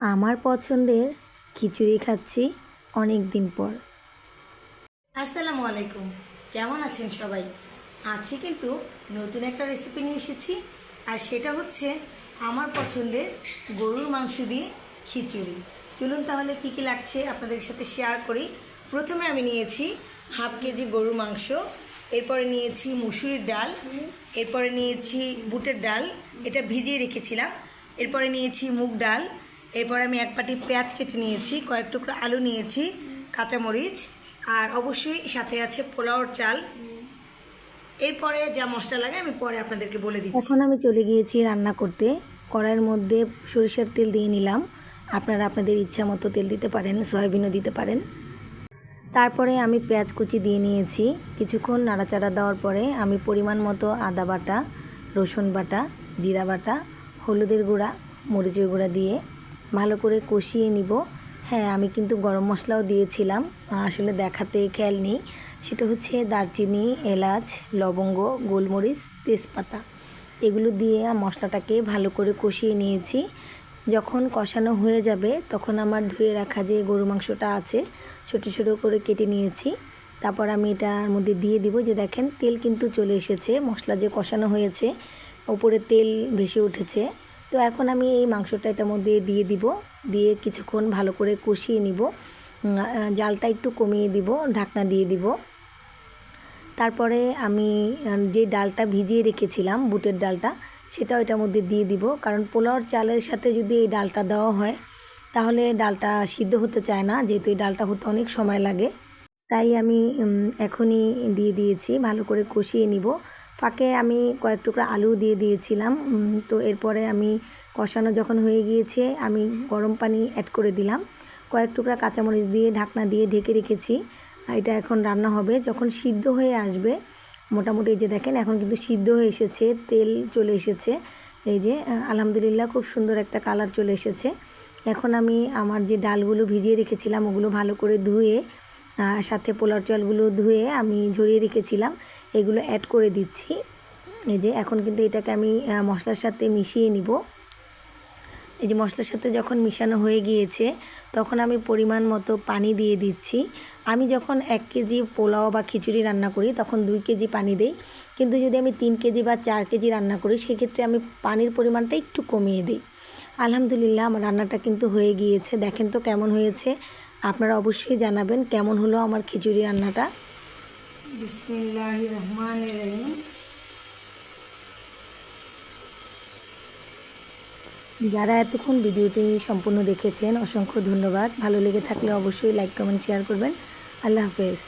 আমার পছন্দের খিচুড়ি খাচ্ছি অনেক দিন পর। আসসালামু আলাইকুম। কেমন আছেন সবাই? আজকে কিন্তু নতুন একটা রেসিপি নিয়ে এসেছি, আর সেটা হচ্ছে আমার পছন্দের গরুর মাংস দিয়ে খিচুড়ি। চলুন তাহলে কি কি লাগছে আপনাদের সাথে শেয়ার করি। প্রথমে আমি নিয়েছি হাফ কেজি গরুর মাংস, এরপরে নিয়েছি মুসুরির ডাল, এরপরে নিয়েছি বুটের ডাল, এটা ভিজিয়ে রেখেছিলাম। এরপরে নিয়েছি মুগ ডাল এরপর আমি এক পাটি পেঁয়াজ কেটে নিয়েছি, কয়েক টুকরো আলু নিয়েছি, কাঁচামরিচ, আর অবশ্যই সাথে আছে পোলাওর চাল। এরপরে যা মশলা লাগে আমি পরে আপনাদেরকে বলে দিচ্ছি। এখন আমি চলে গিয়েছি রান্না করতে। কড়াইয়ের মধ্যে সরিষার তেল দিয়ে নিলাম। আপনারা আপনাদের ইচ্ছা মতো তেল দিতে পারেন, সয়াবিনও দিতে পারেন। তারপরে আমি পেঁয়াজ কুচি দিয়ে নিয়েছি। কিছুক্ষণ নাড়াচাড়া দেওয়ার পরে আমি পরিমাণ মতো আদা বাটা, রসুন বাটা, জিরা বাটা, হলুদের গুঁড়া, মরিচের গুঁড়া দিয়ে ভালো করে কষিয়ে নিব। হ্যাঁ আমি কিন্তু গরম মশলাও দিয়েছিলাম। আসলে দেখাতে খেয়াল নেই। সেটা হচ্ছে দারচিনি, এলাচ, লবঙ্গ, গোলমরিচ, তেজপাতা। এগুলো দিয়ে মশলাটাকে ভালো করে কষিয়ে নিয়েছি। যখন কষানো হয়ে যাবে, তখন আমার ধুয়ে রাখা যে গরু মাংসটা আছে, ছোট ছোট করে কেটে নিয়েছি। তারপর আমি এটার মধ্যে দিয়ে দিব যে দেখেন, তেল কিন্তু চলে এসেছে। মশলা যে কষানো হয়েছে, ওপরে তেল ভেসে উঠেছে। তো এখন আমি এই মাংসটা এটার মধ্যে দিয়ে দিব। দিয়ে কিছুক্ষণ ভালো করে কষিয়ে নিব। জালটা একটু কমিয়ে দিব, ঢাকনা দিয়ে দিব। তারপরে আমি যে ডালটা ভিজিয়ে রেখেছিলাম, বুটের ডালটা, সেটাও এটার মধ্যে দিয়ে দিব। কারণ পোলাওর চালের সাথে যদি এই ডালটা দেওয়া হয়, তাহলে ডালটা সিদ্ধ হতে চায় না, যেহেতু এই ডালটা হতে অনেক সময় লাগে। তাই আমি এখনই দিয়ে দিয়েছি, ভালো করে কষিয়ে নিব। ফাঁকে আমি কয়েক টুকরা আলু দিয়ে দিয়েছিলাম তো এরপরে আমি কষানো যখন হয়ে গিয়েছে, আমি গরম পানি অ্যাড করে দিলাম। কয়েক টুকরা কাঁচামরিচ দিয়ে ঢাকনা দিয়ে ঢেকে রেখেছি। এটা এখন রান্না হবে। যখন সিদ্ধ হয়ে আসবে, মোটামুটি যে দেখেন, এখন কিন্তু সিদ্ধ হয়ে এসেছে, তেল চলে এসেছে। এই যে আলহামদুলিল্লাহ খুব সুন্দর একটা কালার চলে এসেছে। এখন আমি আমার যে ডালগুলো ভিজিয়ে রেখেছিলাম, ওগুলো ভালো করে ধুয়ে সাথে পোলার চালগুলো ধুয়ে আমি ঝরিয়ে রেখেছিলাম। এগুলো অ্যাড করে দিচ্ছি। এই যে এখন কিন্তু এটাকে আমি মশলার সাথে মিশিয়ে নিব। এই যে মশলার সাথে যখন মিশানো হয়ে গিয়েছে, তখন আমি পরিমাণ মতো পানি দিয়ে দিচ্ছি। আমি যখন এক কেজি পোলাও বা খিচুড়ি রান্না করি, তখন দুই কেজি পানি দেই। কিন্তু যদি আমি তিন কেজি বা চার কেজি রান্না করি, সেক্ষেত্রে আমি পানির পরিমাণটা একটু কমিয়ে দিই। আলহামদুলিল্লাহ, আমার রান্নাটা কিন্তু হয়ে গিয়েছে। দেখেন তো কেমন হয়েছে। আপনারা অবশ্যই জানাবেন কেমন হলো আমার খিচুড়ি রান্নাটা। বিসমিল্লাহ রহমান রহিম যারা এতক্ষণ ভিডিওটি সম্পূর্ণ দেখেছেন অসংখ্য ধন্যবাদ। ভালো লেগে থাকলে অবশ্যই লাইক কমেন্ট শেয়ার করবেন। আল্লাহ হাফেজ।